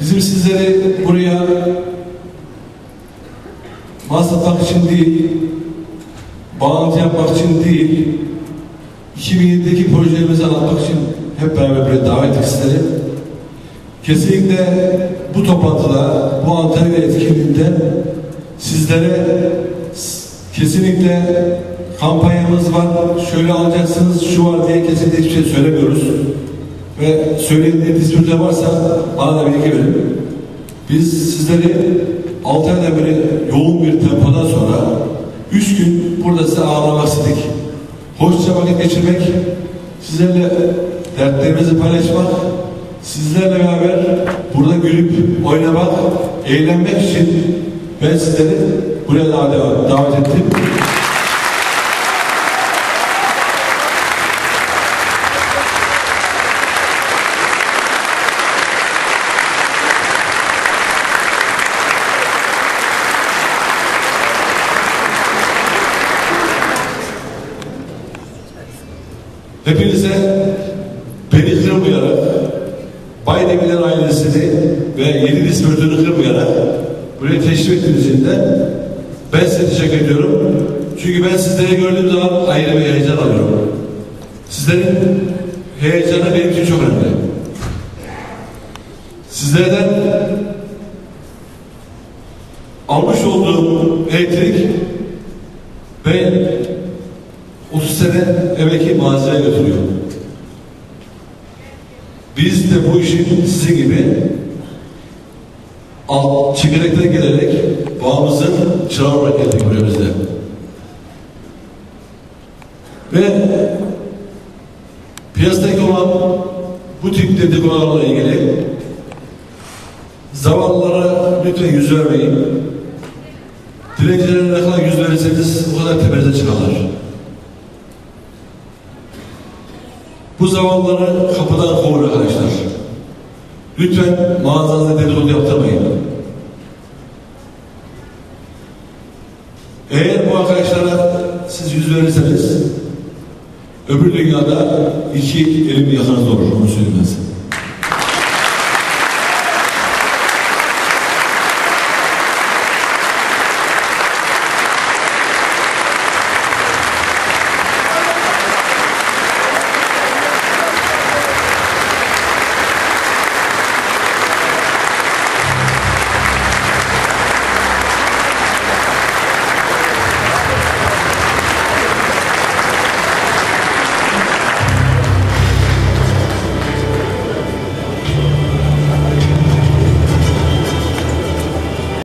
Bizim sizleri buraya maslatmak için değil, bağlantı yapmak için değil, 2007'deki projelerimizi anlatmak için hep beraber buraya davet ettik sizleri. Kesinlikle bu toplantıda, bu Antalya etkinliğinde sizlere kesinlikle kampanyamız var, şöyle alacaksınız, şu var diye kesinlikle hiçbir şey söylemiyoruz. Ve söylediğiniz distribütör varsa bana da bilgi verin. Biz sizleri 6 aydan beri yoğun bir tempodan sonra 3 gün burada size ağırlamak istedik. Hoşça vakit geçirmek, sizlerle dertlerimizi paylaşmak, sizlerle beraber burada gülüp oynamak, eğlenmek için ben sizleri buraya davet ettim. Hepinize beni kırmayarak, Baydemirler ailesini ve yeni distribütörü kırmayarak buraya teşrif ettiğiniz için de ben size teşekkür ediyorum. Çünkü ben sizleri gördüğüm zaman ayrı bir heyecan alıyorum. Sizlerin heyecanı benim için çok önemli. Sizlerden almış olduğum elektrik ben 30 sene evvelki malzeme götürüyor. Biz de bu işin sizin gibi alt çekirdekten gelerek bağımızın çırağı olarak geldik buraya bizde. Ve piyasadaki olan bu tip dedikodularla ilgili zavallılara lütfen yüz vermeyin. Dilekçilere ne kadar yüz verirseniz o kadar tepenize çıkarlar. Bu zavallıları kapıdan kovun arkadaşlar. Lütfen mağazanızda dedikodu yaptırmayın. Eğer bu arkadaşlara siz yüz verirseniz öbür dünyada iki elim yakınızda olur. Onu söyleyeyim.